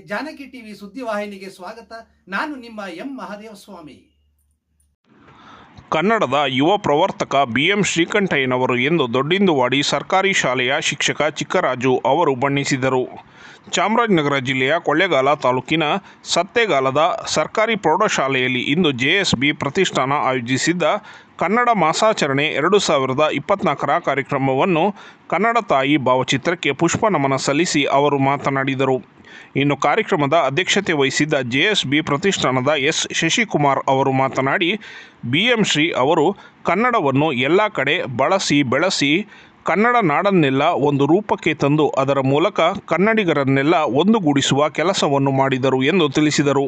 Janaki TV ಸುದ್ದಿವಾಹಿನಿಗೆ ಸ್ವಾಗತ. ನಾನು ನಿಮ್ಮ ಎಂ ಮಹಾದೇವ ಸ್ವಾಮಿ ಕನ್ನಡದ ಯುವ ಪ್ರವರ್ತಕ ಬಿ ಎಂ ಶ್ರೀಕಂಠಯ್ಯನವರು ಎಂದು ದೊಡ್ಡಿಂದುವಾಡಿ ಸರ್ಕಾರಿ ಶಾಲೆಯ ಶಿಕ್ಷಕ ಚಿಕ್ಕರಾಜು ಅವರು ಬಣ್ಣಿಸಿದರು. ಚಾಮರಾಜನಗರ ಜಿಲ್ಲೆಯ ಕೊಳ್ಳೇಗಾಲ ತಾಲೂಕಿನ ಸತ್ತೇಗಾಲದ ಸರ್ಕಾರಿ ಪ್ರೌಢಶಾಲೆಯಲ್ಲಿ ಇಂದು ಜೆಎಸ್ಬಿ ಪ್ರತಿಷ್ಠಾನ ಆಯೋಜಿಸಿದ್ದ ಕನ್ನಡ ಮಾಸಾಚರಣೆ ಎರಡು ಸಾವಿರದ ಇಪ್ಪತ್ನಾಲ್ಕರ ಕಾರ್ಯಕ್ರಮವನ್ನು ಕನ್ನಡ ತಾಯಿ ಭಾವಚಿತ್ರಕ್ಕೆ ಪುಷ್ಪ ನಮನ ಸಲ್ಲಿಸಿ ಅವರು ಮಾತನಾಡಿದರು. ಇನ್ನು ಕಾರ್ಯಕ್ರಮದ ಅಧ್ಯಕ್ಷತೆ ವಹಿಸಿದ್ದ ಜೆಎಸ್ಬಿ ಪ್ರತಿಷ್ಠಾನದ ಎಸ್. ಶಶಿಕುಮಾರ್ ಅವರು ಮಾತನಾಡಿ ಬಿಎಂಶ್ರೀ ಅವರು ಕನ್ನಡವನ್ನು ಎಲ್ಲ ಕಡೆ ಬಳಸಿ ಬೆಳೆಸಿ, ಕನ್ನಡ ನಾಡನ್ನೆಲ್ಲ ಒಂದು ರೂಪಕ್ಕೆ ತಂದು ಅದರ ಮೂಲಕ ಕನ್ನಡಿಗರನ್ನೆಲ್ಲ ಒಂದುಗೂಡಿಸುವ ಕೆಲಸವನ್ನು ಮಾಡಿದರು ಎಂದು ತಿಳಿಸಿದರು.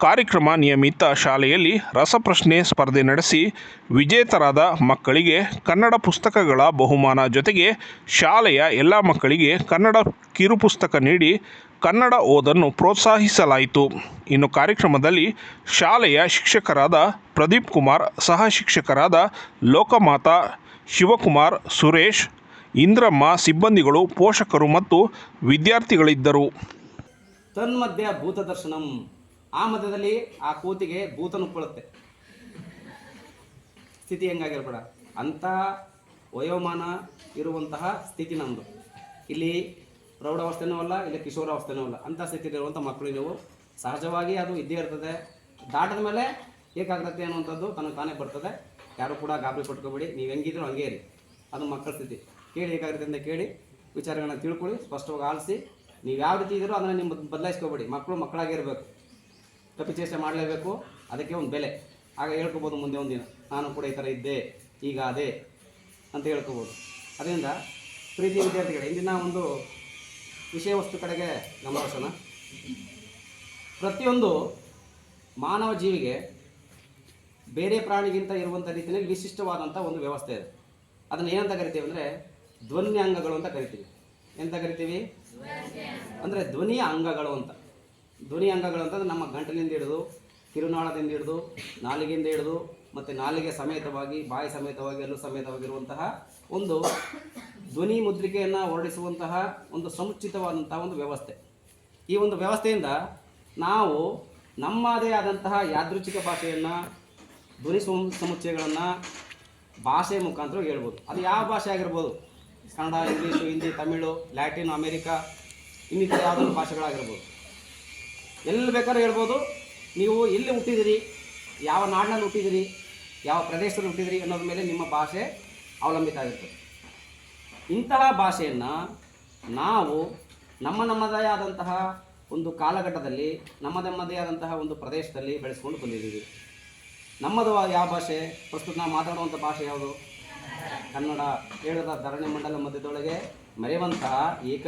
ಕಾರ್ಯಕ್ರಮ ನಿಯಮಿತ ಶಾಲೆಯಲ್ಲಿ ರಸಪ್ರಶ್ನೆ ಸ್ಪರ್ಧೆ ನಡೆಸಿ ವಿಜೇತರಾದ ಮಕ್ಕಳಿಗೆ ಕನ್ನಡ ಪುಸ್ತಕಗಳ ಬಹುಮಾನ ಜೊತೆಗೆ ಶಾಲೆಯ ಎಲ್ಲ ಮಕ್ಕಳಿಗೆ ಕನ್ನಡ ಕಿರುಪುಸ್ತಕ ನೀಡಿ ಕನ್ನಡ ಓದನ್ನು ಪ್ರೋತ್ಸಾಹಿಸಲಾಯಿತು. ಇನ್ನು ಕಾರ್ಯಕ್ರಮದಲ್ಲಿ ಶಾಲೆಯ ಶಿಕ್ಷಕರಾದ ಪ್ರದೀಪ್ ಕುಮಾರ್, ಸಹ ಶಿಕ್ಷಕರಾದ ಲೋಕಮಾತ, ಶಿವಕುಮಾರ್, ಸುರೇಶ್, ಇಂದ್ರಮ್ಮ ಸಿಬ್ಬಂದಿಗಳು, ಪೋಷಕರು ಮತ್ತು ವಿದ್ಯಾರ್ಥಿಗಳಿದ್ದರು. ತನ್ಮಧ್ಯ ಭೂತ ದರ್ಶನಂ ಆ ಮಧ್ಯದಲ್ಲಿ ಆ ಕೂತಿಗೆ ಭೂತ ನುಪ್ಪಳುತ್ತೆ. ಸ್ಥಿತಿ ಹೆಂಗಾಗಿರ್ಬೇಡ. ಅಂಥ ವಯೋಮಾನ ಇರುವಂತಹ ಸ್ಥಿತಿ ನಮ್ಮದು ಇಲ್ಲಿ ಪ್ರೌಢಾವಸ್ಥೆನೂ ಅಲ್ಲ, ಇಲ್ಲಿ ಕಿಶೋರಾವಸ್ಥೆನೂ ಅಲ್ಲ. ಅಂಥ ಸ್ಥಿತಿಲಿರುವಂಥ ಮಕ್ಕಳು ನೀವು ಸಹಜವಾಗಿ ಅದು ಇದ್ದೇ ಇರ್ತದೆ. ದಾಟದ ಮೇಲೆ ಏಕಾಗ್ರತೆ ಅನ್ನುವಂಥದ್ದು ತನಗೆ ತಾನೇ ಬರ್ತದೆ. ಯಾರು ಕೂಡ ಗಾಬರಿ ಪಟ್ಕೋಬೇಡಿ. ನೀವು ಹೆಂಗಿದ್ರು ಹಂಗೆ ಇರಿ. ಅದು ಮಕ್ಕಳ ಸ್ಥಿತಿ. ಕೇಳಿ ಏಕಾಗ್ರತೆಯಿಂದ ಕೇಳಿ ವಿಚಾರಗಳನ್ನ ತಿಳ್ಕೊಳ್ಳಿ, ಸ್ಪಷ್ಟವಾಗಿ ಆಲಿಸಿ. ನೀವು ಯಾವ ರೀತಿ ಇದ್ದೀರೋ ಅದನ್ನು ನಿಮ್ಮ ಬದಲಾಯಿಸ್ಕೋಬೇಡಿ. ಮಕ್ಕಳು ಮಕ್ಕಳಾಗೇ ಇರಬೇಕು ತಪ್ಪಿಚೇಷ್ಟೆ ಮಾಡಲೇಬೇಕು. ಅದಕ್ಕೆ ಒಂದು ಬೆಲೆ. ಆಗ ಹೇಳ್ಕೊಬೋದು ಮುಂದೆ ಒಂದಿನ. ನಾನು ಕೂಡ ಈ ಥರ ಇದ್ದೆ, ಈಗ ಅದೇ ಅಂತ ಹೇಳ್ಕೊಬೋದು. ಅದರಿಂದ ಪ್ರೀತಿ ವಿದ್ಯಾರ್ಥಿಗಳೇ, ಇಂದಿನ ಒಂದು ವಿಷಯ ವಸ್ತು ಕಡೆಗೆ ಗಮನ ಪ್ರತಿಯೊಂದು ಮಾನವ ಜೀವಿಗೆ ಬೇರೆ ಪ್ರಾಣಿಗಿಂತ ಇರುವಂಥ ರೀತಿಯಲ್ಲಿ ವಿಶಿಷ್ಟವಾದಂಥ ಒಂದು ವ್ಯವಸ್ಥೆ ಇದೆ. ಅದನ್ನು ಏನಂತ ಕರಿತೀವಿ ಅಂದರೆ ಧ್ವನಿ ಅಂಗಗಳು ಅಂತ ಕರಿತೀವಿ. ಎಂತ ಕರಿತೀವಿ? ಅಂದರೆ ಧ್ವನಿಯ ಅಂಗಗಳು ಅಂತ. ಧ್ವನಿ ಅಂಗಗಳು ಅಂತಂದ್ರೆ ನಮ್ಮ ಗಂಟಲಿಂದ ಹಿಡಿದು ಕಿರುನಾಳದಿಂದ ಹಿಡಿದು ನಾಲಿಗೆಯಿಂದ ಹಿಡಿದು ಮತ್ತು ನಾಲಿಗೆ ಸಮೇತವಾಗಿ, ಬಾಯಿ ಸಮೇತವಾಗಿ, ಎಲ್ಲೂ ಸಮೇತವಾಗಿರುವಂತಹ ಒಂದು ಧ್ವನಿ ಮುದ್ರಿಕೆಯನ್ನು ಹೊರಡಿಸುವಂತಹ ಒಂದು ಸಮುಚಿತವಾದಂತಹ ಒಂದು ವ್ಯವಸ್ಥೆ. ಈ ಒಂದು ವ್ಯವಸ್ಥೆಯಿಂದ ನಾವು ನಮ್ಮದೇ ಆದಂತಹ ಯಾದೃಚ್ಛಿಕ ಭಾಷೆಯನ್ನು, ಧ್ವನಿ ಸಮ ಸಮುಚ್ಚಯಗಳನ್ನು ಭಾಷೆ ಮುಖಾಂತರ ಹೇಳ್ಬೋದು. ಅದು ಯಾವ ಭಾಷೆ ಆಗಿರ್ಬೋದು? Kannada, English, Hindi, Tamil, Latin, America, ಇನ್ನಿತರ ಯಾವುದಾದ್ರು ಭಾಷೆಗಳಾಗಿರ್ಬೋದು. ಎಲ್ಲಿ ಬೇಕಾದ್ರೂ ಹೇಳ್ಬೋದು. ನೀವು ಎಲ್ಲಿ ಹುಟ್ಟಿದಿರಿ, ಯಾವ ನಾಡಿನಲ್ಲಿ ಹುಟ್ಟಿದಿರಿ, ಯಾವ ಪ್ರದೇಶದಲ್ಲಿ ಹುಟ್ಟಿದಿರಿ ಅನ್ನೋದ್ರ ಮೇಲೆ ನಿಮ್ಮ ಭಾಷೆ ಅವಲಂಬಿತ ಆಗಿರ್ತದೆ. ಇಂತಹ ಭಾಷೆಯನ್ನು ನಾವು ನಮ್ಮ ನಮ್ಮದೇ ಆದಂತಹ ಒಂದು ಕಾಲಘಟ್ಟದಲ್ಲಿ, ನಮ್ಮ ನಮ್ಮದೇ ಆದಂತಹ ಒಂದು ಪ್ರದೇಶದಲ್ಲಿ ಬೆಳೆಸ್ಕೊಂಡು ಬಂದಿದ್ದೀವಿ. ನಮ್ಮದು ಯಾವ ಭಾಷೆ? ಪ್ರಸ್ತುತ ನಾವು ಮಾತಾಡುವಂಥ ಭಾಷೆ ಯಾವುದು? ಕನ್ನಡ. ಕೇಳದ ಧರಣಿ ಮಂಡಲ ಮಧ್ಯದೊಳಗೆ ಮರೆಯುವಂತಹ ಏಕ